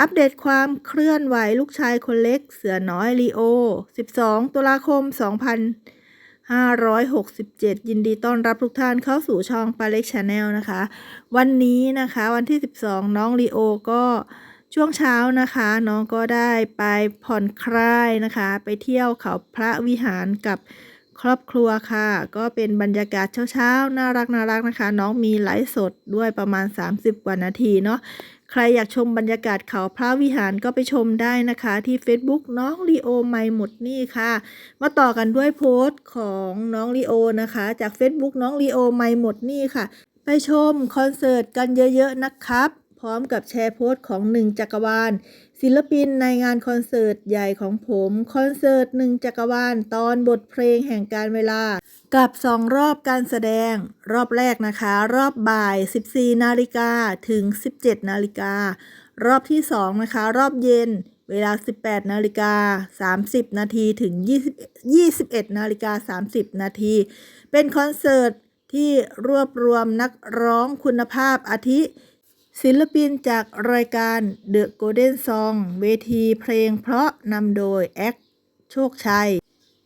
อัปเดตความเคลื่อนไหวลูกชายคนเล็กเสือน้อยลีโอ 12 ตุลาคม 2567 ยินดีต้อนรับทุกท่านเข้าสู่ช่องปาเล็กชาแนลนะคะ วันนี้นะคะวันที่ 12 น้องลีโอก็ช่วงเช้านะคะ น้องก็ได้ไปผ่อนคลายนะคะ ไปเที่ยวเขาพระวิหารกับครอบครัวค่ะ ก็เป็นบรรยากาศเช้าๆ น่ารักน่ารักนะคะ น้องมีไลฟ์สดด้วยประมาณ 30 กว่านาทีเนาะ ใครอยากชมบรรยากาศเขาพระวิหารก็ไปชมได้นะคะที่ Facebook น้องลีโอไม่หมดนี่ค่ะ มาต่อกันด้วยโพสต์ของน้องลีโอนะคะ จาก Facebook น้องลีโอไม่หมดนี่ค่ะ ไปชมคอนเสิร์ตกันเยอะๆนะครับ พร้อมกับแชร์โพสต์ของหนึ่งจักรวาล ศิลปินในงานคอนเสิร์ตใหญ่ของผม คอนเสิร์ตหนึ่งจักรวาลตอนบทเพลงแห่งการเวลา กับ 2 รอบการแสดงรอบแรกนะคะ รอบบ่าย 14 นาฬิกาถึง 17 นาฬิกา รอบที่ 2 นะคะ รอบเย็นเวลา 18 นาฬิกา 30 นาทีถึง 20 21 นาฬิกา 30 นาที เป็นคอนเสิร์ตที่รวบรวมนักร้องคุณภาพอาทิ ศิลปินจากรายการ The Golden Song เวทีเพลงเพราะนำโดย แอค โชคชัย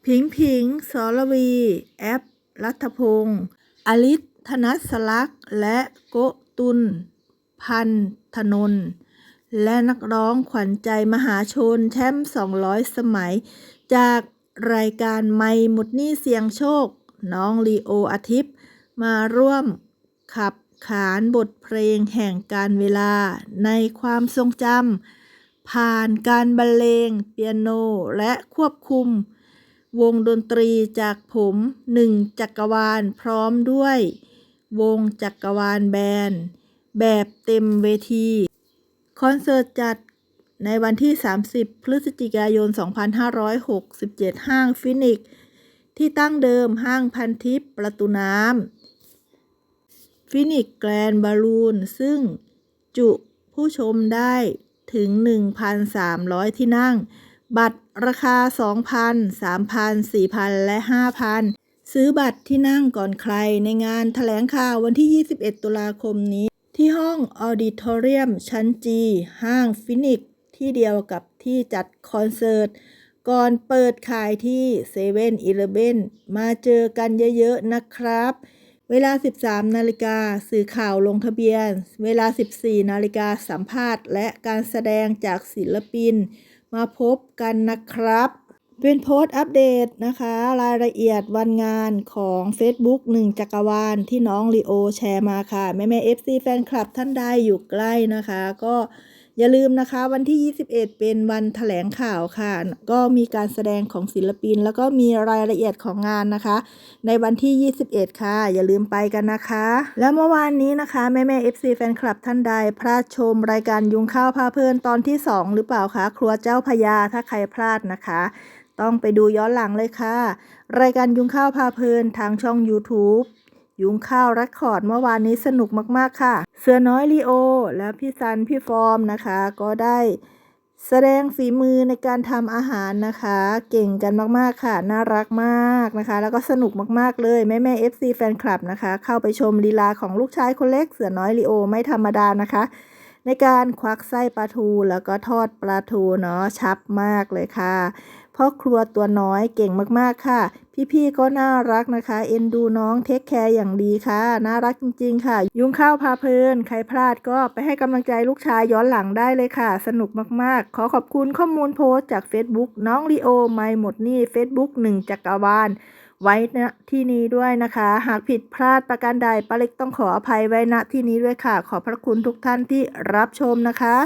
ผิงผิง สรวี แอป รัฐพงศ์อลิศธนัสลักษณ์และโกตุลพันธนนท์และนักร้องขวัญใจมหาชนแชมป์ 200 สมัย จากรายการไม่หมดหนี้เสียงโชค น้องลีโออาทิตย์มาร่วมขับขานบทเพลงแห่งการเวลาในความทรงจำผ่านการบรรเลงเปียโนและควบคุม วงดนตรีจากผมหนึ่งจักรวาลพร้อมด้วย วงจักรวาลแบนด์แบบเต็มเวที คอนเสิร์ตจัดในวันที่ 30 พฤศจิกายน 2567 ห้างฟินิกที่ตั้งเดิมห้างพันทิปประตูน้ำฟินิกแกรนบาลูน ซึ่งจุผู้ชมได้ถึง 1,300 ที่นั่ง บัตรราคา 2,000 3,000 4,000 และ 5,000 ซื้อบัตรที่นั่งก่อนใครในงานแถลงข่าววันที่ 21 ตุลาคมนี้ ที่ห้องออดิทอเรียมชั้นจีห้างฟินิกที่เดียวกับที่จัดคอนเสิร์ต ก่อนเปิดขายที่เซเว่นอีเลเบนมาเจอกันเยอะๆนะครับ เวลา 13 นาฬิกาสื่อข่าวลงทะเบียน เวลา 14 นาฬิกาสัมภาษณ์ และการแสดงจากศิลปิน มาพบกันนะครับ เป็นโพสต์อัปเดตนะคะ รายละเอียดวันงานของ Facebook 1 จักรวาลที่น้องลีโอแชร์มาค่ะ แม่แม่ FC แฟนคลับท่านใดอยู่ใกล้นะคะ ก็ อย่าลืมนะคะ วันที่ 21 เป็นวันแถลงข่าวค่ะ ก็มีการแสดงของศิลปิน แล้วก็มีรายละเอียดของงานนะคะ ในวันที่ 21 ค่ะ อย่าลืมไปกันนะคะ แล้วเมื่อวานนี้นะคะ แม่แม่ FC แฟนคลับท่านใด พลาดชมรายการยุงข้าวพาเพลินตอนที่ 2 หรือเปล่าคะครัวเจ้าพญาถ้าใครพลาดนะคะต้องไปดูย้อนหลังเลยค่ะ รายการยุงข้าวพาเพลินทางช่อง YouTube ยุงข้าวรัคคอร์ดเมื่อวานนี้สนุกมากๆค่ะ เสือน้อยลีโอ และพี่ซันพี่ฟอร์มนะคะ ก็ได้แสดงฝีมือในการทำอาหารนะคะ เก่งกันมากๆค่ะ น่ารักมากนะคะ แล้วก็สนุกมากๆเลยแม่แม่ๆ FC แฟนคลับนะคะ เข้าไปชมลีลาของลูกชายคนเล็กเสือน้อยลีโอไม่ธรรมดานะคะ ในการควักไส้ปลาทูแล้วก็ทอดปลาทูเนาะชับมากเลยค่ะพ่อครัวตัวน้อยเก่งมากๆค่ะ พี่ๆก็น่ารักนะคะ เอ็นดูน้องเทคแคร์อย่างดีค่ะ น่ารักจริงๆค่ะ ยุงข้าวพาเพลิน ใครพลาดก็ไปให้กำลังใจลูกชายย้อนหลังได้เลยค่ะ สนุกมากๆ ขอขอบคุณข้อมูลโพสต์จาก Facebook น้องลีโอไม่หมดนี่ Facebook 1จักรวาล ไว้ณที่นี้ด้วยนะคะ หากผิดพลาดประการใดป้าเล็กต้องขออภัยไว้ณที่นี้ด้วยค่ะ ขอบพระคุณทุกท่านที่รับชมนะคะ